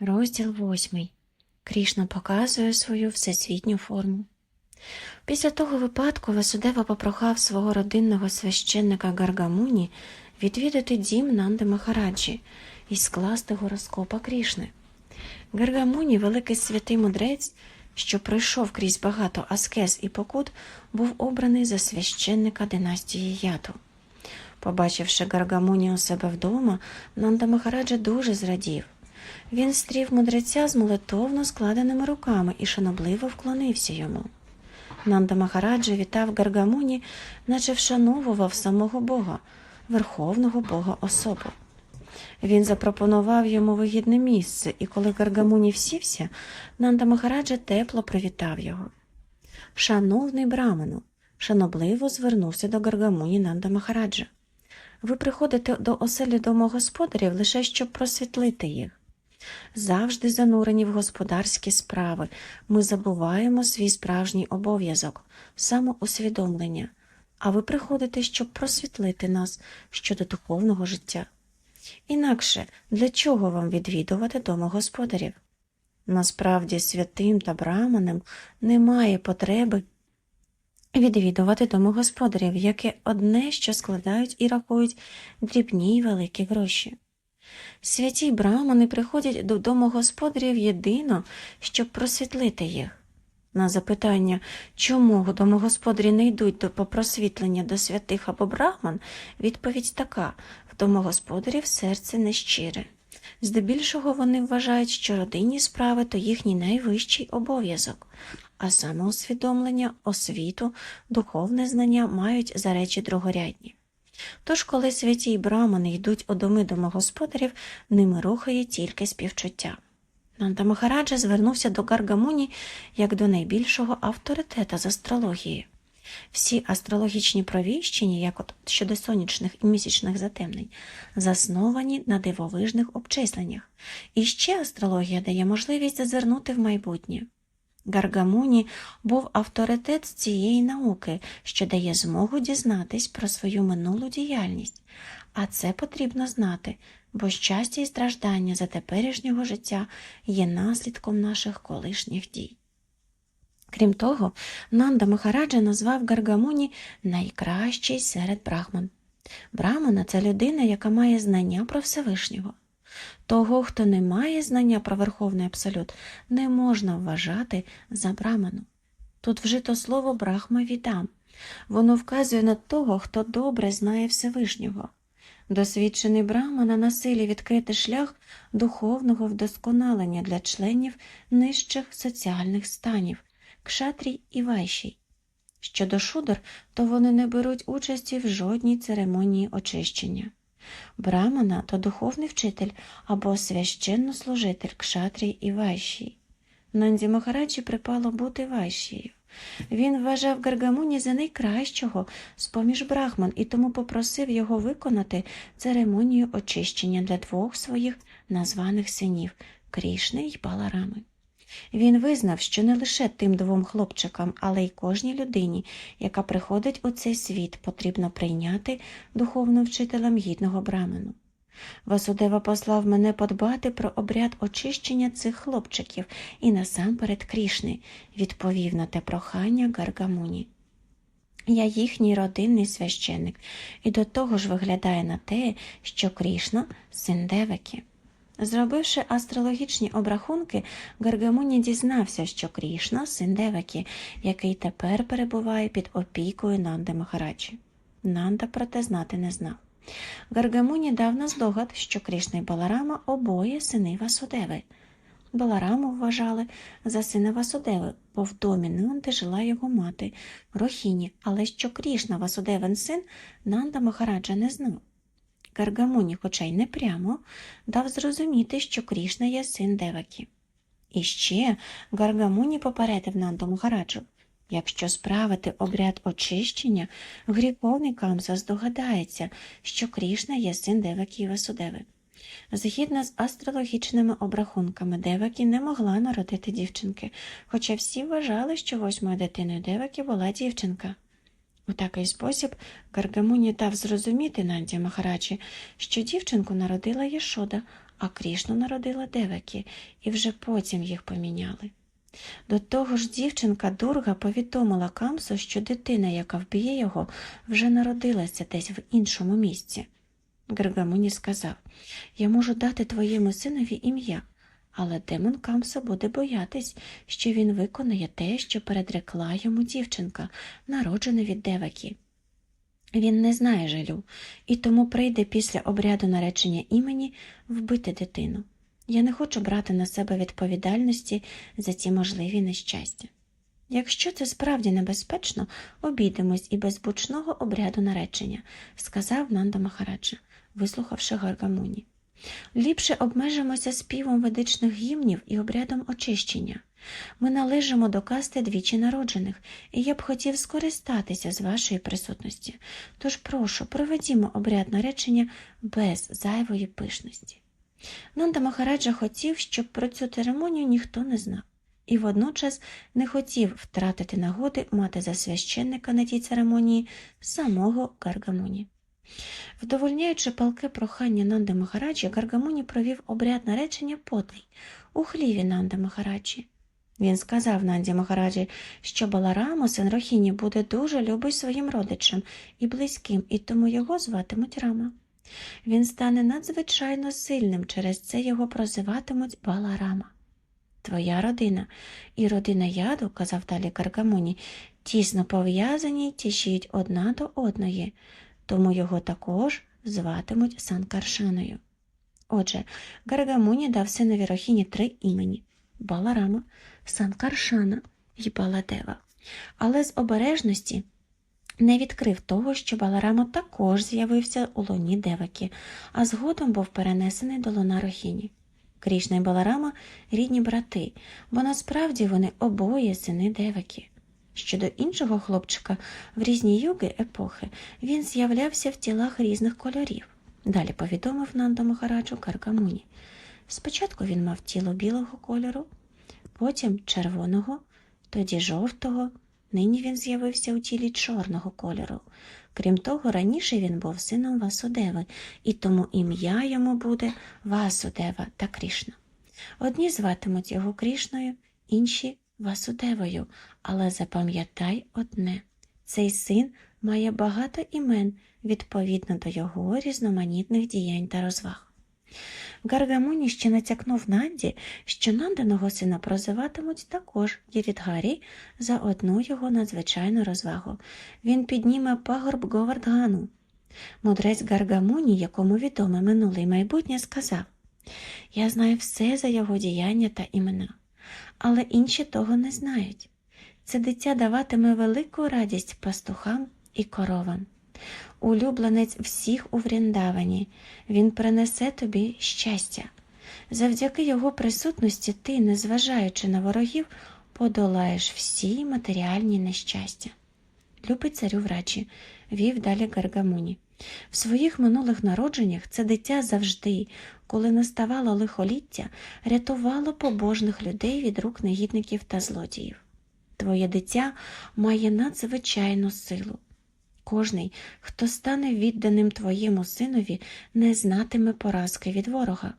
Розділ восьмий. Крішна показує свою всесвітню форму. Після того випадку Васудева попрохав свого родинного священника Гаргамуні відвідати дім Нанди Махараджі і скласти гороскопа Крішни. Гаргамуні, великий святий мудрець, що пройшов крізь багато аскез і покут, був обраний за священника династії Яту. Побачивши Гаргамуні у себе вдома, Нанда Махараджа дуже зрадів. Він стрів мудреця з молитовно складеними руками і шанобливо вклонився йому. Нанда Махараджа вітав Гаргамуні, наче вшановував самого Бога, верховного Бога особу. Він запропонував йому вигідне місце, і коли Гаргамуні всівся, Нанда Махараджа тепло привітав його. Шановний браману, шанобливо звернувся до Гаргамуні Нанда Махараджа. Ви приходите до оселі домогосподарів лише щоб просвітлити їх. Завжди занурені в господарські справи, ми забуваємо свій справжній обов'язок, самоусвідомлення, а ви приходите, щоб просвітлити нас щодо духовного життя. Інакше для чого вам відвідувати домогосподарів? Насправді, святим та браманам немає потреби відвідувати домогосподарів, яке одне, що складають і рахують дрібні й великі гроші. Святі брамани приходять до домогосподарів єдино, щоб просвітлити їх. На запитання, чому домогосподарі не йдуть до попросвітлення до святих або браман, відповідь така в домогосподарів серце нещире. Здебільшого вони вважають, що родинні справи то їхній найвищий обов'язок, а самоусвідомлення, освіту, духовне знання мають за речі другорядні. Тож, коли святі й брамани йдуть у доми домогосподарів, ними рухає тільки співчуття. Нанда Махараджа звернувся до Гаргамуні як до найбільшого авторитета з астрології. Всі астрологічні провіщення, як от щодо сонячних і місячних затемнень, засновані на дивовижних обчисленнях. І ще астрологія дає можливість зазирнути в майбутнє. Гаргамуні був авторитет цієї науки, що дає змогу дізнатись про свою минулу діяльність, а це потрібно знати, бо щастя і страждання за теперішнього життя є наслідком наших колишніх дій. Крім того, Нанда Махараджа назвав Гаргамуні найкращий серед брахман. Брамана це людина, яка має знання про Всевишнього. Того, хто не має знання про Верховний Абсолют, не можна вважати за браману. Тут вжито слово брахма відам. Воно вказує на того, хто добре знає Всевишнього. Досвідчений брамана на силі відкрити шлях духовного вдосконалення для членів нижчих соціальних станів, кшатрій і вайшій. Щодо шудр, то вони не беруть участі в жодній церемонії очищення. Брамана то духовний вчитель або священнослужитель кшатрій і вайшій. Нанді Махараджі припало бути вайшією. Він вважав Гаргамуні за найкращого з поміж брахман і тому попросив його виконати церемонію очищення для двох своїх названих синів Крішни й Баларами. Він визнав, що не лише тим двом хлопчикам, але й кожній людині, яка приходить у цей світ, потрібно прийняти духовним вчителем гідного брамену. Васудева послав мене подбати про обряд очищення цих хлопчиків і насамперед Крішни, відповів на те прохання Гаргамуні. Я їхній родинний священник, і до того ж виглядає на те, що Крішна син Девеки. Зробивши астрологічні обрахунки, Гаргамуні дізнався, що Крішна син Девекі, який тепер перебуває під опікою Нанди Махараджі. Нанда проте знати не знав. Гаргамуні дав на здогад, що Крішна і Баларама обоє сини Васудеви. Балараму вважали за сина Васудеви, бо в домі Нанди жила його мати Рохіні, але що Крішна Васудевин син Нанда Махараджа не знав. Гаргамуні, хоча й не прямо, дав зрозуміти, що Крішна є син Девакі. І ще Гаргамуні попередив Нанду Махараджу, якщо справити обряд очищення, гріховний Камса здогадається, що Крішна є син Девакі і Васудеви. Згідно з астрологічними обрахунками, Девакі не могла народити дівчинки, хоча всі вважали, що восьмою дитиною Девакі була дівчинка. У такий спосіб Гаргамуні дав зрозуміти Нанді Махараджі, що дівчинку народила Єшода, а Крішну народила Девакі, і вже потім їх поміняли. До того ж, дівчинка Дурга повідомила Камсу, що дитина, яка вб'є його, вже народилася десь в іншому місці. Гаргамуні сказав Я можу дати твоєму синові ім'я, але демон Камса буде боятись, що він виконає те, що передрекла йому дівчинка, народжена від Девакі. Він не знає жалю, і тому прийде після обряду наречення імені вбити дитину. Я не хочу брати на себе відповідальності за ці можливі нещастя. Якщо це справді небезпечно, обійдемось і без бучного обряду наречення, сказав Нанда Махараджа, вислухавши Гаргамуні. Ліпше обмежимося співом ведичних гімнів і обрядом очищення. Ми належимо до касти двічі народжених, і я б хотів скористатися з вашої присутності. Тож прошу, проведімо обряд наречення без зайвої пишності. Нанда Махараджа хотів, щоб про цю церемонію ніхто не знав, і водночас не хотів втратити нагоди мати за священника на тій церемонії самого Гаргамуні. Вдовольняючи палке прохання Нанди Махараджі, Гаргамуні провів обряд наречення потай у хліві Нанди Махараджі. Він сказав Нанді Махараджі, що Баларама, син Рохіні, буде дуже любий своїм родичам і близьким, і тому його зватимуть Рама. Він стане надзвичайно сильним, через це його прозиватимуть Баларама. Твоя родина і родина яду, казав далі Гаргамуні, тісно пов'язані й тішіють одна до одної, тому його також зватимуть Санкаршаною. Отже, Гаргамуні дав синові Рохіні три імені Баларама, Санкаршана і Баладева, але з обережності не відкрив того, що Баларама також з'явився у луні Девакі, а згодом був перенесений до луна Рохіні. Крішна і Баларама рідні брати, бо насправді вони обоє сини Девакі. Щодо іншого хлопчика, в різні юги епохи він з'являвся в тілах різних кольорів. Далі повідомив Нандо Махараджу Каркамуні. Спочатку він мав тіло білого кольору, потім червоного, тоді жовтого. Нині він з'явився у тілі чорного кольору. Крім того, раніше він був сином Васудеви, і тому ім'я йому буде Васудева та Крішна. Одні зватимуть його Крішною, інші Васудевою, але запам'ятай одне цей син має багато імен відповідно до його різноманітних діянь та розваг. Гаргамуні ще натякнув Нанді, що Нанданого сина прозиватимуть також Єрідгарі за одну його надзвичайну розвагу. Він підніме пагорб Говардгану. Мудрець Гаргамуні, якому відоме минуле й майбутнє, сказав Я знаю все за його діяння та імена, але інші того не знають. Це дитя даватиме велику радість пастухам і коровам улюбленець всіх у Вріндавані, він принесе тобі щастя. Завдяки його присутності ти, незважаючи на ворогів, подолаєш всі матеріальні нещастя. Любий царю врачі, вів далі Гаргамуні. В своїх минулих народженнях це дитя завжди, коли наставало лихоліття, рятувало побожних людей від рук негідників та злодіїв. Твоє дитя має надзвичайну силу. Кожний, хто стане відданим твоєму синові, не знатиме поразки від ворога.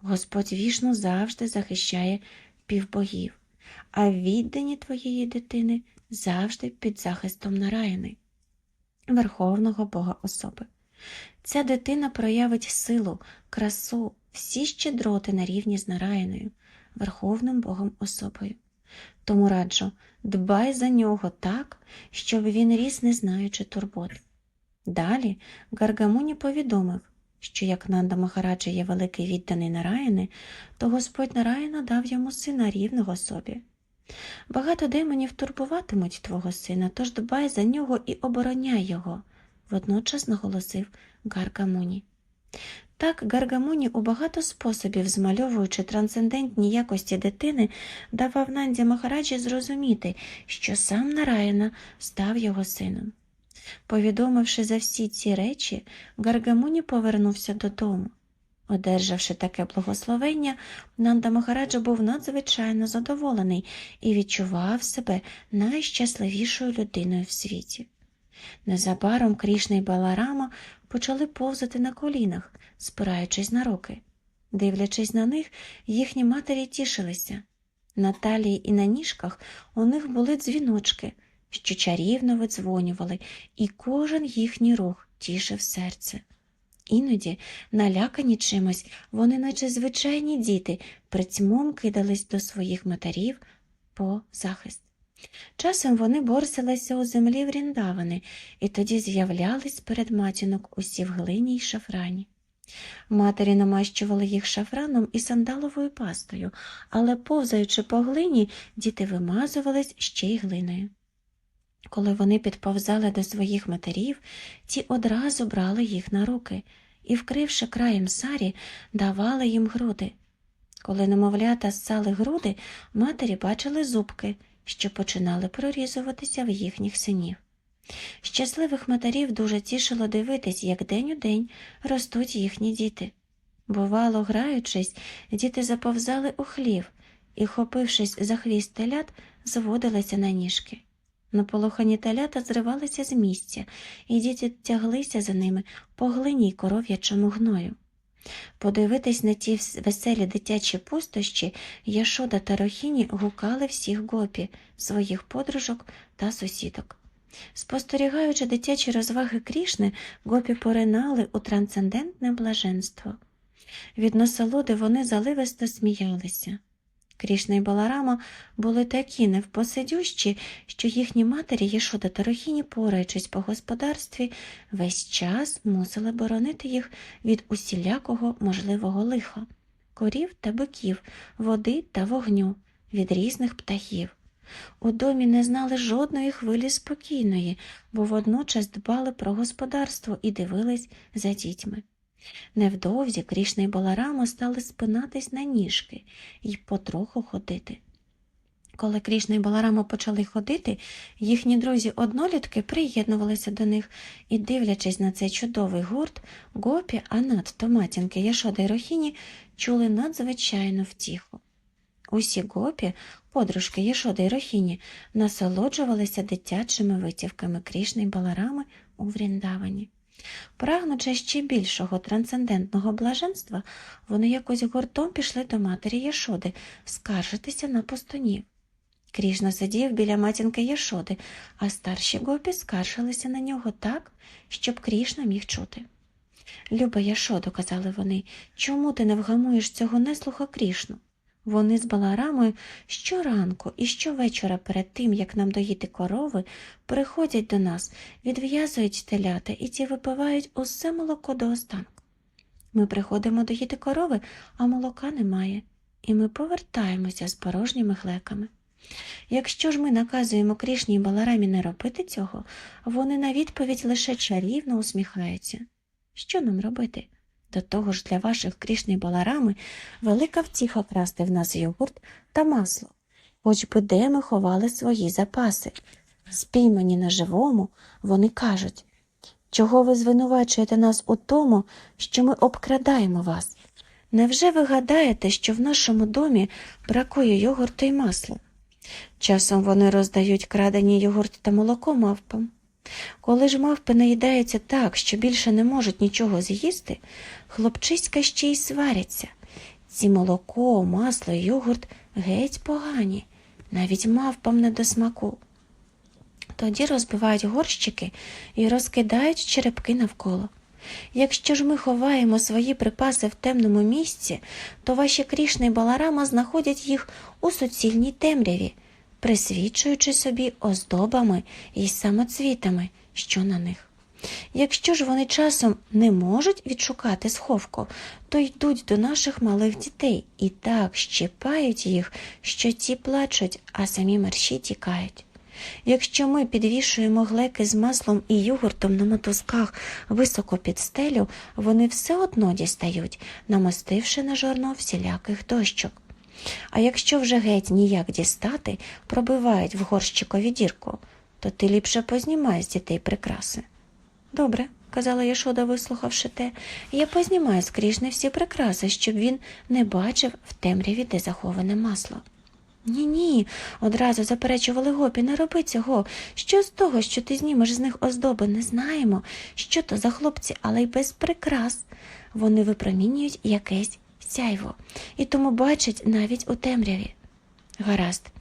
Господь вішну завжди захищає півбогів, а віддані твоєї дитини завжди під захистом Нараяни, Верховного Бога особи. Ця дитина проявить силу, красу, всі щедроти на рівні з Нараяною, Верховним Богом особою. Тому раджу, дбай за нього так, щоб він ріс, не знаючи турбот. Далі Гаргамуні повідомив, що як Нанда Махараджа є великий відданий Нараяни, то Господь Нараяна дав йому сина рівного собі. Багато демонів турбуватимуть твого сина, тож дбай за нього і обороняй його, водночас наголосив Гаргамуні. Так Гаргамуні у багато способів, змальовуючи трансцендентні якості дитини, давав Нанді Махараджі зрозуміти, що сам Нараяна став його сином. Повідомивши за всі ці речі, Гаргамуні повернувся додому. Одержавши таке благословення, Нанда Махараджа був надзвичайно задоволений і відчував себе найщасливішою людиною в світі. Незабаром Крішна і Баларама почали повзати на колінах, спираючись на руки. Дивлячись на них, їхні матері тішилися. На талії і на ніжках у них були дзвіночки, що чарівно видзвонювали, і кожен їхній рух тішив серце. Іноді, налякані чимось, вони, наче звичайні діти, притьмом кидались до своїх матерів по захист. Часом вони борсилися у землі вріндавани, і тоді з'являлись перед матінок усі в глині й шафрані. Матері намащували їх шафраном і сандаловою пастою, але, повзаючи по глині, діти вимазувались ще й глиною. Коли вони підповзали до своїх матерів, ті одразу брали їх на руки і, вкривши краєм сарі, давали їм груди. Коли немовлята ссали груди, матері бачили зубки, що починали прорізуватися в їхніх синів. Щасливих матерів дуже тішило дивитись, як день у день ростуть їхні діти. Бувало, граючись, діти заповзали у хлів і, хопившись за хвіст телят, зводилися на ніжки. Наполохані телята зривалися з місця, і діти тяглися за ними по глині коров'ячому гною. Подивитись на ті веселі дитячі пустощі, Яшода та Рохіні гукали всіх гопі, своїх подружок та сусідок. Спостерігаючи дитячі розваги Крішни, гопі поринали у трансцендентне блаженство. Від насолоди вони заливисто сміялися. Крішна і Баларама були такі невпосидющі, що їхні матері Єшода та Рохіні, пораючись по господарстві, весь час мусили боронити їх від усілякого можливого лиха корів та биків, води та вогню, від різних птахів. У домі не знали жодної хвилі спокійної, бо водночас дбали про господарство і дивились за дітьми. Невдовзі Крішна і Баларама стали спинатись на ніжки і потроху ходити. Коли Крішна і Баларама почали ходити, їхні друзі-однолітки приєднувалися до них і, дивлячись на цей чудовий гурт, гопі, а надто матінки Яшода й Рохіні чули надзвичайну втіху. Усі гопі, подружки Єшоди й Рохіні, насолоджувалися дитячими витівками Крішни й Баларами у Вріндавані. Прагнучи ще більшого трансцендентного блаженства, вони якось гуртом пішли до матері Яшоди скаржитися на пустунів. Крішна сидів біля матінки Яшоди, а старші гопі скаржилися на нього так, щоб Крішна міг чути. Люба Яшоду, казали вони, чому ти не вгамуєш цього неслуха Крішну? Вони з Баларамою щоранку і щовечора перед тим, як нам доїти корови, приходять до нас, відв'язують телята і ті випивають усе молоко до останку. Ми приходимо доїти корови, а молока немає, і ми повертаємося з порожніми глеками. Якщо ж ми наказуємо Крішні і Баларамі не робити цього, вони на відповідь лише чарівно усміхаються. Що нам робити? До того ж для ваших Крішни і Баларами велика втіха красти в нас йогурт та масло, хоч би де ми ховали свої запаси. Спіймані на живому, вони кажуть, чого ви звинувачуєте нас у тому, що ми обкрадаємо вас? Невже ви гадаєте, що в нашому домі бракує йогурту і масла? Часом вони роздають крадені йогурт та молоко мавпам. Коли ж мавпи наїдаються так, що більше не можуть нічого з'їсти, хлопчиська ще й сваряться. Ці молоко, масло йогурт геть погані, навіть мавпам не до смаку. Тоді розбивають горщики і розкидають черепки навколо. Якщо ж ми ховаємо свої припаси в темному місці, то ваші крішни баларама знаходять їх у суцільній темряві, присвічуючи собі оздобами і самоцвітами, що на них. Якщо ж вони часом не можуть відшукати сховку, то йдуть до наших малих дітей і так щипають їх, що ті плачуть, а самі мерщі тікають. Якщо ми підвішуємо глеки з маслом і йогуртом на мотузках високо під стелю, вони все одно дістають, намостивши на жорно всіляких дощок. А якщо вже геть ніяк дістати, пробивають в горщикові дірку, то ти ліпше познімай з дітей прикраси. Добре, казала Яшода, вислухавши те, я познімаю скрізь не всі прикраси, щоб він не бачив в темряві, де заховане масло. Ні, ні, одразу заперечували гопі, не роби цього. Що з того, що ти знімеш з них оздоби, не знаємо, що то за хлопці, але й без прикрас. Вони випромінюють якесь сяйво і тому бачить навіть у темряві. Гаразд,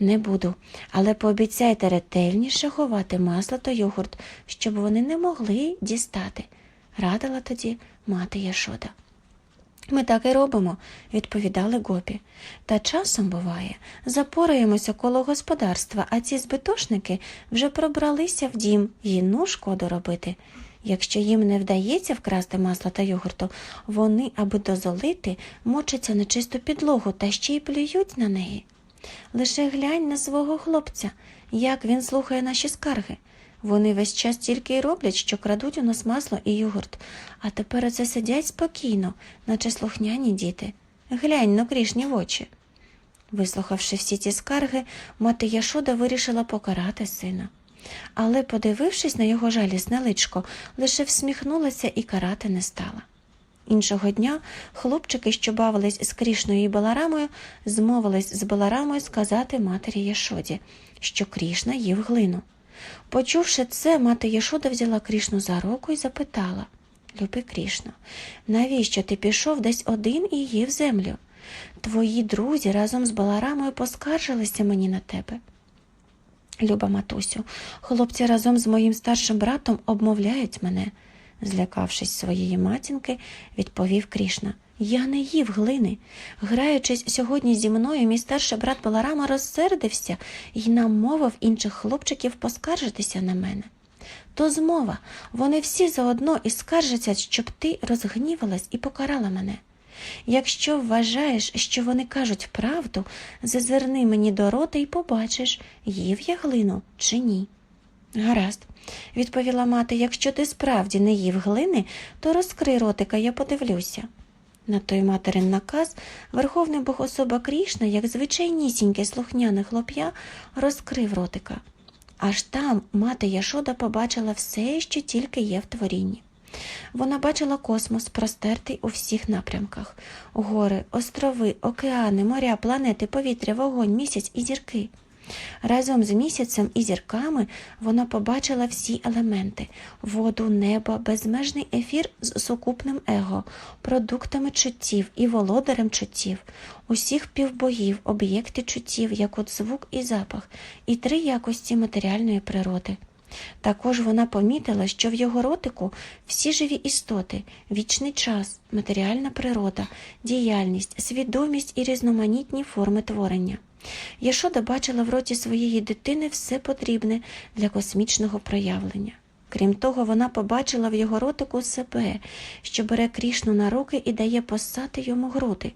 не буду, але пообіцяйте ретельніше ховати масло та йогурт, щоб вони не могли дістати, радила тоді мати Яшода. Ми так і робимо, відповідали гопі. Та часом буває, запораємося коло господарства, а ці збитошники вже пробралися в дім і ну шкоду робити. Якщо їм не вдається вкрасти масло та йогурту, вони, аби дозолити, мочаться на чисту підлогу та ще й плюють на неї. Лише глянь на свого хлопця, як він слухає наші скарги. Вони весь час тільки й роблять, що крадуть у нас масло і йогурт, а тепер оце сидять спокійно, наче слухняні діти. Глянь на крішні в очі. Вислухавши всі ці скарги, мати Яшода вирішила покарати сина. Але, подивившись на його жалісне личко, лише всміхнулася і карати не стала. Іншого дня хлопчики, що бавились з Крішною і Баларамою, змовились з Баларамою сказати матері Яшоді, що Крішна їв глину. Почувши це, мати Яшода взяла Крішну за руку і запитала Люби Крішно, навіщо ти пішов десь один і їв землю? Твої друзі разом з Баларамою поскаржилися мені на тебе. Люба матусю, хлопці разом з моїм старшим братом обмовляють мене, злякавшись своєї матінки, відповів Крішна. Я не їв глини. Граючись сьогодні зі мною, мій старший брат Баларама розсердився і намовив інших хлопчиків поскаржитися на мене. То змова, вони всі заодно і скаржаться, щоб ти розгнівалась і покарала мене. Якщо вважаєш, що вони кажуть правду, зазирни мені до рота і побачиш, їв я глину чи ні. Гаразд, відповіла мати, якщо ти справді не їв глини, то розкрий ротика, я подивлюся. На той материн наказ верховний богособа Крішна, як звичайнісіньке слухняне хлоп'я, розкрив ротика. Аж там мати Яшода побачила все, що тільки є в творінні. Вона бачила космос, простертий у всіх напрямках гори, острови, океани, моря, планети, повітря, вогонь, місяць і зірки. Разом з місяцем і зірками вона побачила всі елементи воду, небо, безмежний ефір з сукупним его, продуктами чуттів і володарем чуттів, усіх півбогів, об'єкти чуттів, як от звук і запах, і три якості матеріальної природи. Також вона помітила, що в його ротику всі живі істоти, вічний час, матеріальна природа, діяльність, свідомість і різноманітні форми творення. Яшода бачила в роті своєї дитини все потрібне для космічного проявлення. Крім того, вона побачила в його ротику себе, що бере крішну на руки і дає посати йому груди.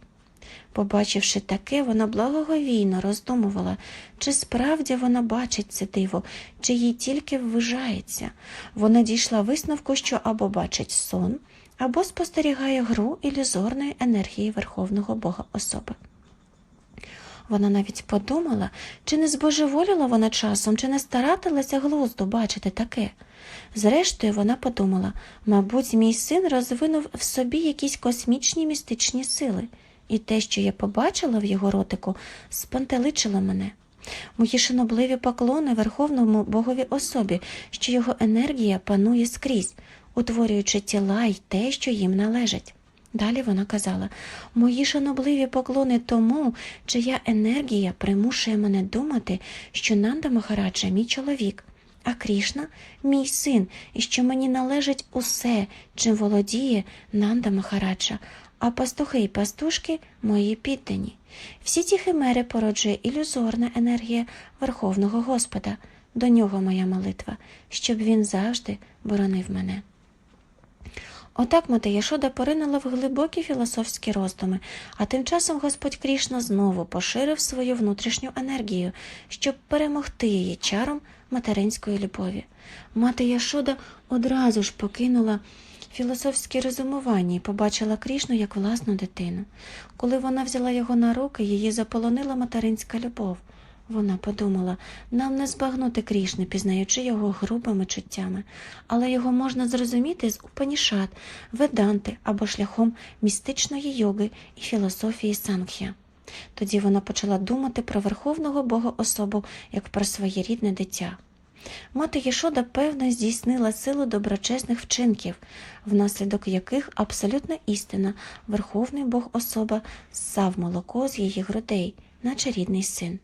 Побачивши таке, вона благоговійно роздумувала, чи справді вона бачить це диво, чи їй тільки ввижається. Вона дійшла висновку, що або бачить сон, або спостерігає гру ілюзорної енергії Верховного Бога особи. Вона навіть подумала, чи не збожеволіла вона часом, чи не старатилася глузду бачити таке. Зрештою, вона подумала, мабуть, мій син розвинув в собі якісь космічні містичні сили, і те, що я побачила в його ротику, спантеличило мене. Мої шанобливі поклони Верховному Богові особі, що його енергія панує скрізь, утворюючи тіла й те, що їм належить. Далі вона казала мої шанобливі поклони тому, чия енергія примушує мене думати, що Нанда Махараджа мій чоловік, а Крішна мій син, і що мені належить усе, чим володіє Нанда Махараджа, а пастухи й пастушки мої піддані. Всі ці химери породжує ілюзорна енергія Верховного Господа. До нього моя молитва, щоб він завжди боронив мене. Отак мати Яшода поринула в глибокі філософські роздуми, а тим часом Господь Крішна знову поширив свою внутрішню енергію, щоб перемогти її чаром материнської любові. Мати Яшода одразу ж покинула філософське розумування і побачила Крішну як власну дитину. Коли вона взяла його на руки, її заполонила материнська любов. Вона подумала, нам не збагнути Крішни, пізнаючи його грубими чуттями, але його можна зрозуміти з Упанішат, Веданти або шляхом містичної йоги і філософії Сангхя. Тоді вона почала думати про Верховного Бога особу як про своє рідне дитя. Мати Єшода певно здійснила силу доброчесних вчинків, внаслідок яких абсолютна істина, Верховний Бог особа ссав молоко з її грудей, наче рідний син.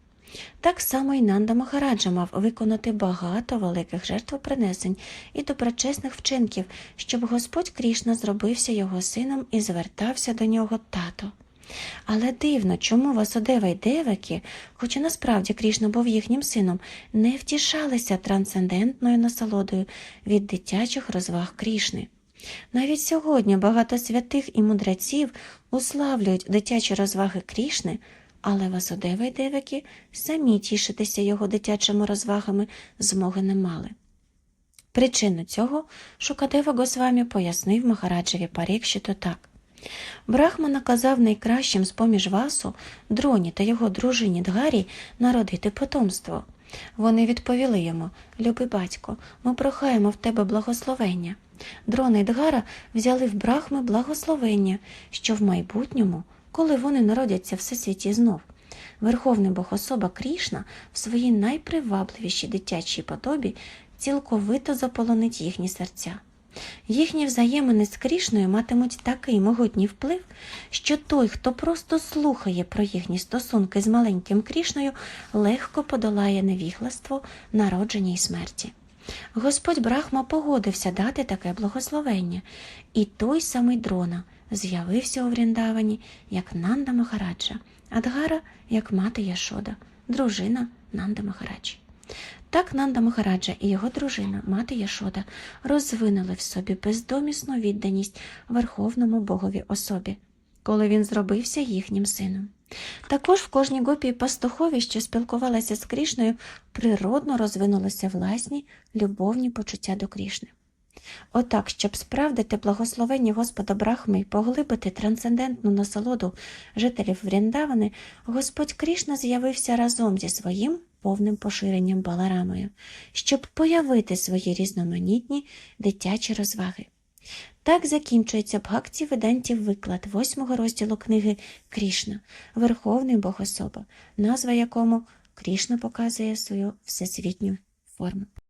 Так само і Нанда Махараджа мав виконати багато великих жертвопринесень і доброчесних вчинків, щоб Господь Крішна зробився його сином і звертався до нього тато. Але дивно, чому Васудева й Деваки, хоч і насправді Крішна був їхнім сином, не втішалися трансцендентною насолодою від дитячих розваг Крішни. Навіть сьогодні багато святих і мудреців уславлюють дитячі розваги Крішни, але Васудева й Деваки самі тішитися його дитячими розвагами змоги не мали. Причину цього Шукадева Госвамі пояснив Махараджеві Парікшіту так. Брахма наказав найкращим з поміж васу, дроні та його дружині Дгарі народити потомство. Вони відповіли йому Любий батько, ми прохаємо в тебе благословення. Дрона і Дгара взяли в брахми благословення, що в майбутньому, коли вони народяться в всесвіті знов, Верховний Бог особа Крішна в своїй найпривабливішій дитячій подобі цілковито заполонить їхні серця. Їхні взаємини з Крішною матимуть такий могутній вплив, що той, хто просто слухає про їхні стосунки з маленьким Крішною, легко подолає невігластво, народження і смерті. Господь Брахма погодився дати таке благословення, і той самий дрона з'явився у Вріндавані як Нанда Махараджа, а Дгара як мати Яшода, дружина Нанда Махараджі. Так Нанда Махараджа і його дружина, мати Яшода, розвинули в собі бездомісну відданість Верховному Богові особі, коли він зробився їхнім сином. Також в кожній гопі пастухові, що спілкувалася з Крішною, природно розвинулися власні любовні почуття до Крішни. Отак, щоб справдити благословення Господа Брахми і поглибити трансцендентну насолоду жителів Вріндавани, Господь Крішна з'явився разом зі своїм повним поширенням Баларамою, щоб появити свої різноманітні дитячі розваги. Так закінчується Бхакті Ведантів виклад восьмого розділу книги Крішна, Верховний Бог особа, назва якому Крішна показує свою всесвітню форму.